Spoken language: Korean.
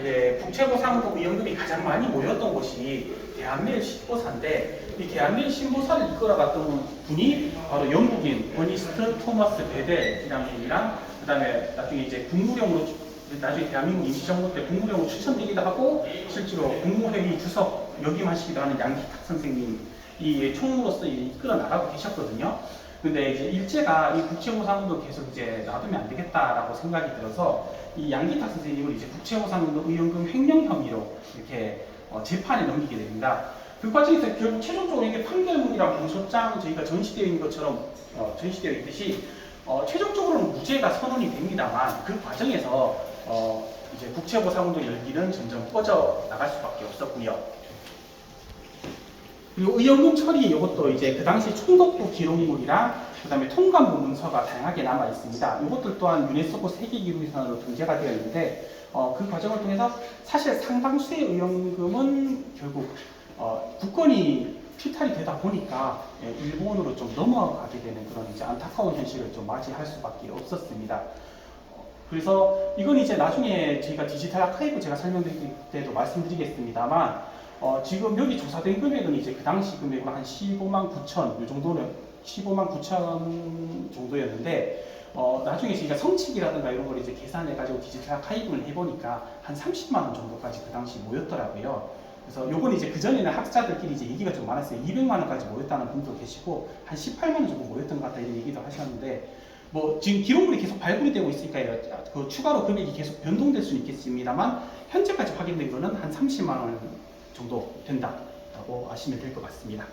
이제 국채보상금 의원금이 가장 많이 모였던 곳이 대한민일 신보사인데 이 대한민일 신보사를 이끌어갔던 분이 바로 영국인 버니스트 토마스 베델이라는 분이랑 그 다음에 나중에 이제 국무령으로 나중에 대한민국 임시정부 때 국무령으로 추천되기도 하고 실제로 국무회의 주석 역임하시기도 하는 양기탁 선생님 이 총무로서 이끌어 나가고 계셨거든요. 근데 이제 일제가 이 국채보상금도 계속 이제 놔두면 안 되겠다라고 생각이 들어서 이 양기탁 선생님을 이제 국채보상금 의원금 횡령 혐의로 이렇게 어, 재판에 넘기게 됩니다. 그 과정에서 결국 최종적으로 이게 판결문이랑 공소장 저희가 전시되어 있는 것처럼 어, 전시되어 있듯이 어, 최종적으로는 무죄가 선언이 됩니다만 그 과정에서 어, 이제 국채보상금도 열기는 점점 꺼져 나갈 수밖에 없었고요. 그리고 의원금 처리 이것도 이제 그 당시 총독부 기록물이랑 그다음에 통관부 문서가 다양하게 남아 있습니다. 이것들 또한 유네스코 세계기록유산으로 등재가 되어 있는데 어, 그 과정을 통해서 사실 상당수의 의원금은 결국 어, 국권이 피탈이 되다 보니까 예, 일본으로 좀 넘어가게 되는 그런 이제 안타까운 현실을 좀 맞이할 수밖에 없었습니다. 어, 그래서 이건 이제 나중에 저희가 디지털 아카이브 제가 설명드릴 때도 말씀드리겠습니다만 어, 지금 여기 조사된 금액은 이제 그 당시 금액으로 한 15만 9천 이 정도는 15만 9천 정도였는데 어, 나중에 저희가 성칙이라든가 이런 걸 이제 계산해 가지고 디지털 아카이브를 해보니까 한 30만 원 정도까지 그 당시 모였더라고요. 그래서 요건 이제 그 전에는 학자들끼리 이제 얘기가 좀 많았어요. 200만 원까지 모였다는 분도 계시고 한 18만 원 정도 모였던 것 같다 이런 얘기도 하셨는데 뭐 지금 기록물이 계속 발굴이 되고 있으니까 그 추가로 금액이 계속 변동될 수는 있겠습니다만 현재까지 확인된 거는 한 30만 원 정도 된다라고 아시면 될 것 같습니다.